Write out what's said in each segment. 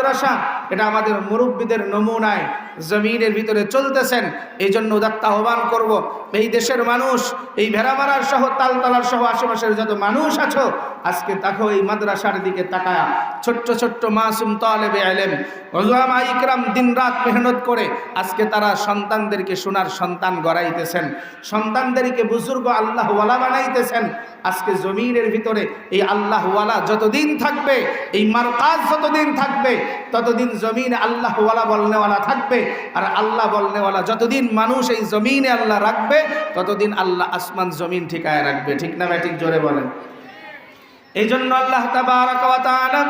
মাদ্রাসা এটা আমাদের মুরব্বীদের নমুনায় জমিনের ভিতরে চলতেছেন। এই জন্য উদাত্ত আহ্বান করব, এই দেশের মানুষ, এই ভেড়ামারার সহ, তালতলার সহ, আশেপাশের যত মানুষ আছো, আজকে তাকে এই মাদ্রাসার দিকে তাকায়া ছোট্ট ছোট্ট মাসুম তালেবে আলেম ওলামা ইকরাম দিন রাত মেহনত করে আজকে তারা সন্তানদেরকে সোনার সন্তান গড়াইতেছেন। সন্তানদেরকে বুজুর্গ আল্লাহওয়ালা বানাইতেছেন। আজকে জমিনের ভিতরে এই আল্লাহওয়ালা যতদিন থাকবে, এই মারকাজ যতদিন থাকবে, ততদিন জমিনে আল্লাহওয়ালা বলনেওয়ালা থাকবে, আর আল্লাহ বলনেওয়ালা যতদিন মানুষ এই জমিনে আল্লাহ রাখবে, ততদিন আল্লাহ আসমান জমিন ঠিকায় রাখবে। ঠিক না ঠিক জোরে বলেন। এই জন্য আল্লাহ তাবারাক ওয়া তাআলা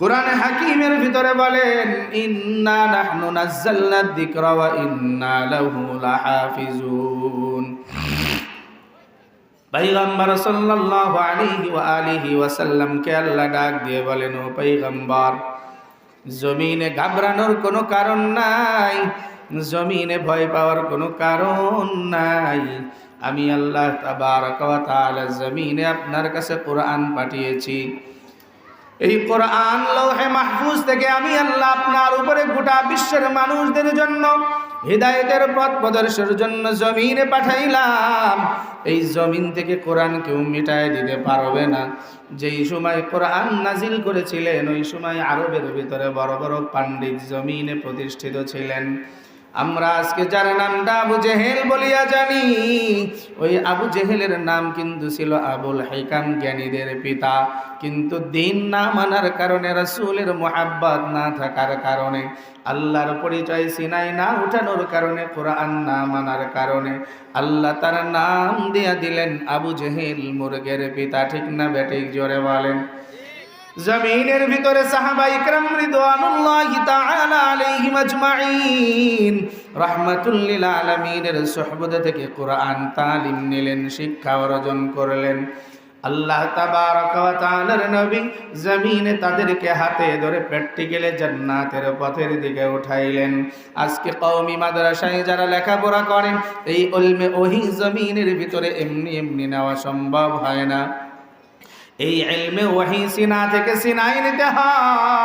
কোরআনে হাকিমের ভিতরে বলেন, ইন্না লাহু লাহাফিজুন। আল্লাহ ডাক দিয়ে বলেন, ও পয়গম্বর জমিনে ঘাবড়ানোর কোনো কারণ নাই, জমিনে ভয় পাওয়ার কোনো কারণ নাই। আমি আল্লাহ তাবারক ওয়া জমিনে আপনার কাছে কোরআন পাঠিয়েছি। এই কোরআন লৌহে মাহফুজ থেকে আমি আল্লাহ আপনার উপরে গোটা বিশ্বের মানুষদের জন্য, হৃদায়তের পথ প্রদর্শের জন্য জমিনে পাঠাইলাম। এই জমিন থেকে কোরআন কেউ মিটায় দিতে পারবে না। যেই সময় কোরআন নাজিল করেছিলেন, ওই সময় আরবের ভিতরে বড় বড় পাণ্ডিত জমিনে প্রতিষ্ঠিত ছিলেন। আমরা আজকে যার নামটা আবু জেহেল বলিয়া জানি, ওই আবু জেহেলের নাম কিন্তু ছিল আবুল হেকাম জ্ঞানীদের পিতা। কিন্তু দিন না মানার কারণে, রসুলের মোহাব্বত না থাকার কারণে, আল্লাহর পরিচয় সিনাই না উঠানোর কারণে, কোরআন না মানার কারণে, আল্লাহ তার নাম দিয়া দিলেন আবু জেহেল মুরগের পিতা। ঠিক না বেঠিক জোরে বলেন? জমিনের ভিতরে সাহাবা ইকরাম রিদওয়ানুল্লাহি তাআলা আলাইহিম আজমাইন রাহমাতুল আলামিনের সুহবত থেকে কোরআন তালিম নিলেন, শিক্ষা অর্জন করলেন। আল্লাহ তাবারক ওয়া তাআলার নবী জমিনে তাদেরকে হাতে ধরে প্র্যাকটিক্যালে জান্নাতের পথের দিকে উঠাইলেন। আজকে কওমি মাদ্রাসায় যারা লেখাপড়া করেন, এই উলমে ওহি জমিনের ভিতরে এমনি এমনি নেওয়া সম্ভব হয় না। এই এলমে ওয়াহি সিনা থেকে সিনাই নিতে হয়।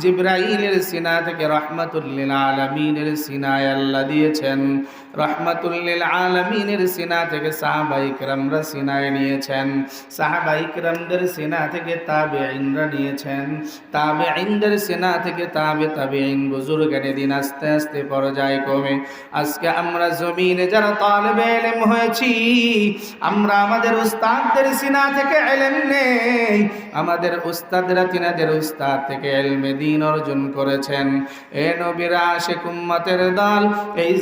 জিব্রাইলের সিনা থেকে রহমাতুল্লিল আলমিনের সিনায় আল্লাহ দিয়েছেন। রহমাতুল্লিল আলমিনের সিনা থেকে সাহাবাইকরামরা সিনায় নিয়েছেন। সাহাবাইকরামদের সিনা থেকে তাবে ইনরা নিয়েছেন। তাবে ইনদের সিনা থেকে তাবে তাবে ইন বুজুর্গানে দিন আস্তে আস্তে পর্যায় কমে। আজকে আমরা জমিনে যারা তালেবে এলেম হয়েছি, আমরা আমাদের উস্তাদদের সিনা থেকে এলেম নেই। আমাদের উস্তাদরা তিনাদের উস্তাদ থেকে এলমে অর্জন করেছেন। এ নবীরা দল, এই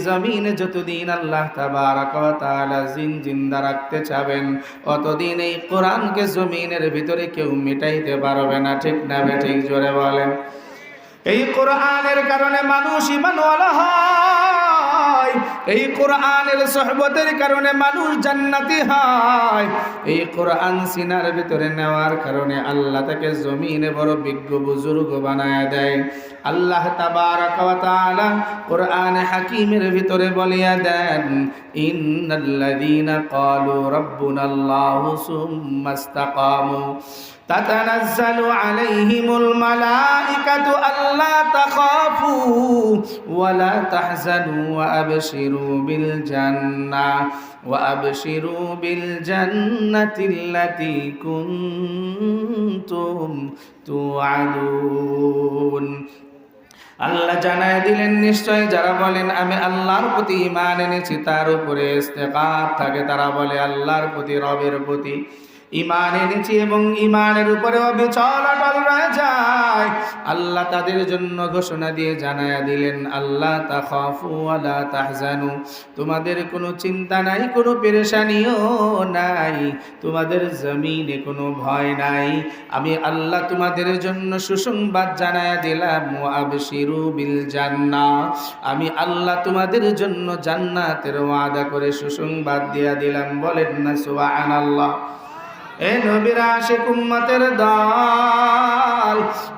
যতদিন আল্লাহ জিন্দা রাখতে চাবেন, অতদিন এই কোরআনকে জমিনের ভিতরে কেউ মিটাইতে পারবে না। ঠিক না ঠিক জোরে বলেন। এই কোরআনের কারণে মানুষ ইমানওয়ালা হয়। এই কোরআনের সহবতের কারণে মানুষ জান্নাতি হয় এই কোরআন সিনার ভিতরে নেওয়ার কারণে আল্লাহ তাকে জমিনে বড় বিজ্ঞ বুজুর্গ বানায় দেয় আল্লাহ তাবারাক ওয়া তাআলা কোরআন হাকিমের ভিতরে বলিয়া দেন ইন্নাল্লাযীনা ক্বালু রাব্বুনাল্লাহু সুম্মা ইসতাকামু تتنزل عليهم الملائكة ألا تخافوا ولا تحزنوا وأبشروا بالجنة وأبشروا بالجنة التي كنتم توعدون আল্লাহ জানায় দিলেন নিশ্চয় যারা বলেন আমি আল্লাহর প্রতি ইমান এনেছি তার উপরে ইস্তেকাত থাকে তারা বলে আল্লাহর প্রতি রবের প্রতি ইমান এনেছি এবং ইমানের উপরে অবিচল অটল রয়ে যায়। আল্লাহ তাদের জন্য ঘোষণা দিয়ে জানায়া দিলেন আল্লাহ তাখাফু আলা তাহজানু। তোমাদের কোনো চিন্তা নাই, কোনো পেরেশানিও নাই, তোমাদের জমিনে কোনো ভয় নাই। আমি আল্লাহ তোমাদের জন্য সুসংবাদ জানায়া দিলাম আবশিরু বিল জান্না আমি আল্লাহ তোমাদের জন্য জান্নাতের ওয়াদা করে সুসংবাদ দিয়া দিলাম, বলেন না, সুবহানাল্লাহ। এ নবীর আশিক উম্মতের দল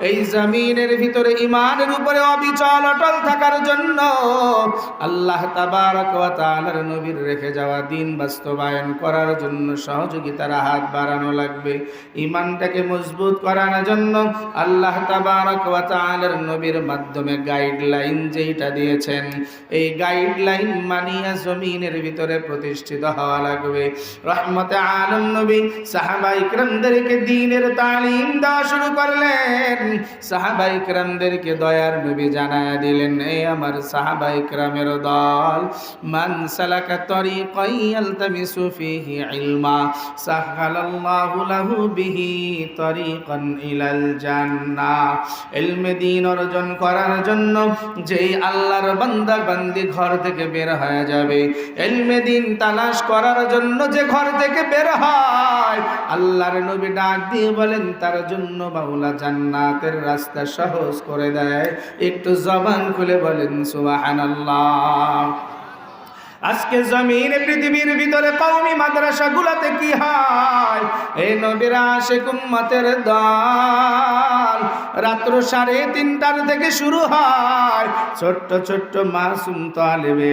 এই জমিনের ভিতরে ইমানের উপরে অবিচল, অটল থাকার জন্য আল্লাহ তাআলার নবীর রেখে যাওয়া দিন বাস্তবায়ন করার জন্য সহযোগিতার হাত বাড়ানো লাগবে। ইমানটাকে মজবুত করানোর জন্য আল্লাহ তাবারক ওয়া নবীর মাধ্যমে গাইডলাইন যেইটা দিয়েছেন, এই গাইডলাইন মানিয়া জমিনের ভিতরে প্রতিষ্ঠিত হওয়া লাগবে। রহমতে আলম নবী সাহাবা ইকরামদেরকে দিনের তালিম দেওয়া শুরু করলেন। সাহাবা ইকরামদেরকে দয়ার নবী জানায়া দিলেন এই আমার সাহাবা ইকরামের দল, মান সালাকা তরিকাই ইয়ালতামিসু ফিহি ইলমা, সাহালাল্লাহু লাহু বিহি তরিকান ইলাল জান্নাহ ইলমে দ্বীন অর্জন করার জন্য যেই আল্লাহর বান্দা বান্দি ঘর থেকে বের হয়ে যাবে, ইলমে দ্বীন তালাশ করার জন্য যে ঘর থেকে বের হয়, আল্লাহর নবী ডাক দিয়ে বলেন, তার জন্য বাউলা জান্নাতের রাস্তা সহজ করে দেয়। একটু জবান খুলে বলেন সুবহানাল্লাহ। আজকে জমিন পৃথিবীর ভিতরে কওমি মাদ্রাসাগুলোতে কি হয়? এই নবীরা আশেক উম্মতের দল রাত্র সাড়ে তিনটার থেকে শুরু হয়। ছোট্ট ছোট্ট মাসুম তালেবে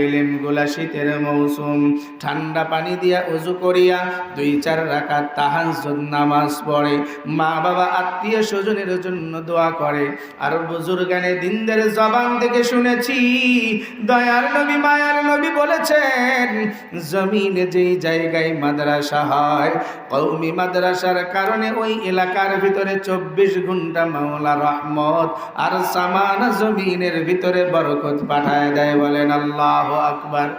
শীতের মৌসুম। ঠান্ডা পানি দিয়া উজু করিয়া দুই চার রাকাত তাহাজ্জুদ নামাজ পড়ে। মা বাবা, আত্মীয় স্বজনের জন্য দোয়া করে। আর বুজুর্গানে দিনদের জবান থেকে শুনেছি, দয়ার নবী, মায়ার নবী বলেছেন জমিনে যেই জায়গায় মাদ্রাসা হয় কৌমি মাদ্রাসার কারণে ওই এলাকার ভিতরে চব্বিশ ঘণ্টা মাওলা রহমত আর সামান জমিনের ভিতরে বরকত পাঠায় দেয় বলেন আল্লাহ আকবার।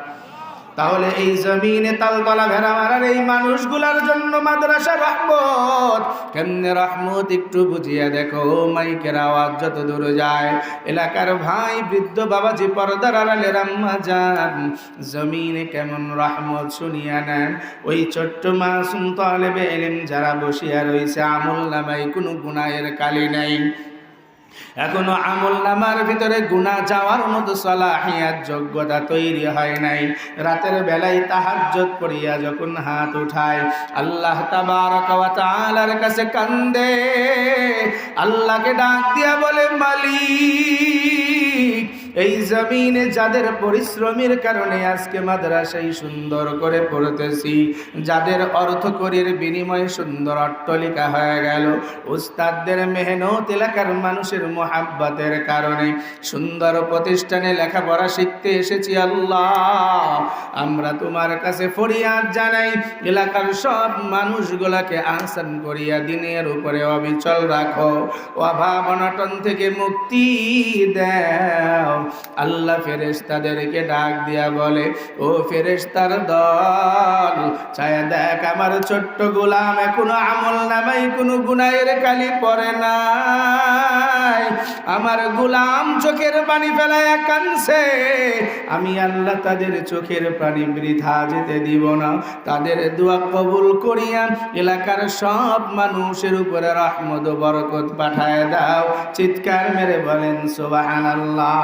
তাহলে এই জমিনে তালতলা ভেড়া মারার এই মানুষগুলার জন্য মাদ্রাসা রহমত। কেমনে রহমত একটু বুঝিয়ে দেখো, মাইকের আওয়াজ যত দূর যায়। এলাকার ভাই, বৃদ্ধ বাবাজি, পর্দার আড়ালে রাম্মা যান। জমিনে কেমন রহমত শুনিয়া নেন। ওই ছোট্ট মাসুম তলেবে এলেম যারা বসিয়া রয়েছে আমল নামাই কোনো গুনাহের কালি নাই। এখনও আমল নামার ভিতরে গুণা যাওয়ার মতো সলাহিয়ার যোগ্যতা তৈরি হয় নাই। রাতের বেলায় তাহাজ্জত পড়িয়া যখন হাত উঠায়, আল্লাহ তাবার কাছে কান্দে। আল্লাহকে ডাক দিয়া বলে, মালিক এই জমিনে যাদের পরিশ্রমের কারণে আজকে মাদ্রাসায় সুন্দর করে পড়তেছি, যাদের অর্থ করির বিনিময়ে সুন্দর অট্টলিকা হয়ে গেল, উস্তাদদের মেহনত এলাকার মানুষের মোহাব্বতের কারণে সুন্দর প্রতিষ্ঠানে লেখাপড়া শিখতে এসেছি আল্লাহ। আমরা তোমার কাছে ফরিয়াদ জানাই, এলাকার সব মানুষগুলাকে আহসান করিয়া দিনের উপরে অবিচল রাখো, অভাব অনটন থেকে মুক্তি দাও। আল্লাহ ফেরেশতাদেরকে ডাক দিয়া বলে, ও ফেরেশতার দল, ছায়া দেখ আমার ছোট্ট গোলাম, এখনও আমল নামাই কোনো গুনাহের কালি পড়ে নাই। আমার গোলাম চোখের পানি ফেলায় কানছে আমি আল্লাহ তাদের চোখের পানি বৃথা যেতে দিব না। তাদের দোয়া কবুল করিয়া এলাকার সব মানুষের উপরে রহমত ও বরকত পাঠায় দাও। চিৎকার মেরে বলেন, সুবহানাল্লাহ।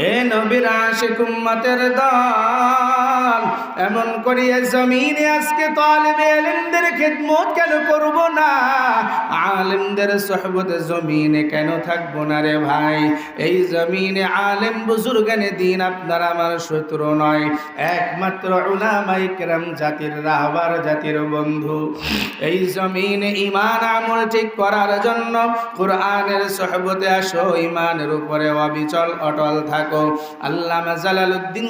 এ নবীর আশিক উম্মতের দল, এমন করিয়া জমিনে আজকে তালেবে আলেমদের খেদমত কেন করব না? আলেমদের সহবতে জমিনে কেন থাকব না রে ভাই? এই জমিনে আলেম বুজুর্গানে দিন আপনার আমার শত্রু নয়। একমাত্র উলামাই কেরাম জাতির রাহবার জাতির বন্ধু। এই জমিনে ইমান আমল ঠিক করার জন্য কোরআনের সহবতে আসো ইমানের উপরে অবিচল, অটল থাকো। আল্লামা জালালউদ্দিন